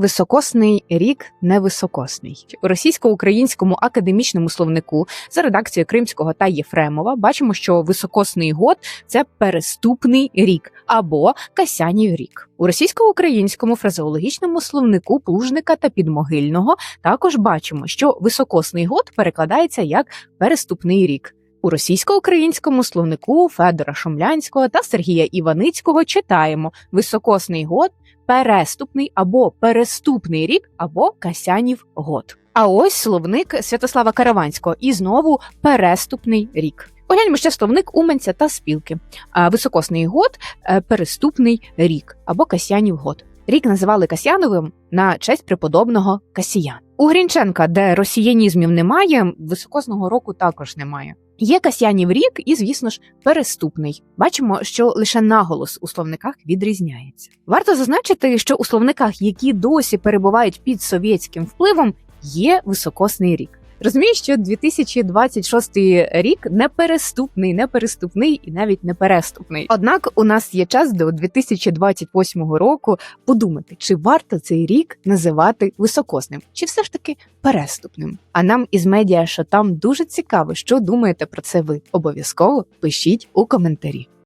Високосний рік невисокосний у російсько-українському академічному словнику за редакцією Кримського та Єфремова бачимо, що високосний год це переступний рік або Касянів рік. У російсько-українському фразеологічному словнику Плужника та Підмогильного також бачимо, що високосний год перекладається як переступний рік. У російсько-українському словнику Федора Шумлянського та Сергія Іваницького читаємо високосний год, переступний або переступний рік, або Касянів год. А ось словник Святослава Караванського і знову переступний рік. Погляньмо ще словник Уменця та спілки. Високосний год, е, переступний рік або Касянів год. Рік називали Касьяновим на честь преподобного Касіян. У Грінченка, де росіянізмів немає, високосного року також немає. Є Касьянів рік і, звісно ж, переступний. Бачимо, що лише наголос у словниках відрізняється. Варто зазначити, що у словниках, які досі перебувають під совєтським впливом, є високосний рік. Розумію, що 2026 рік не переступний, не переступний і навіть не переступний. Однак у нас є час до 2028 року подумати, чи варто цей рік називати високосним, чи все ж таки переступним. А нам із медіа, що там дуже цікаво, що думаєте про це ви. Обов'язково пишіть у коментарі.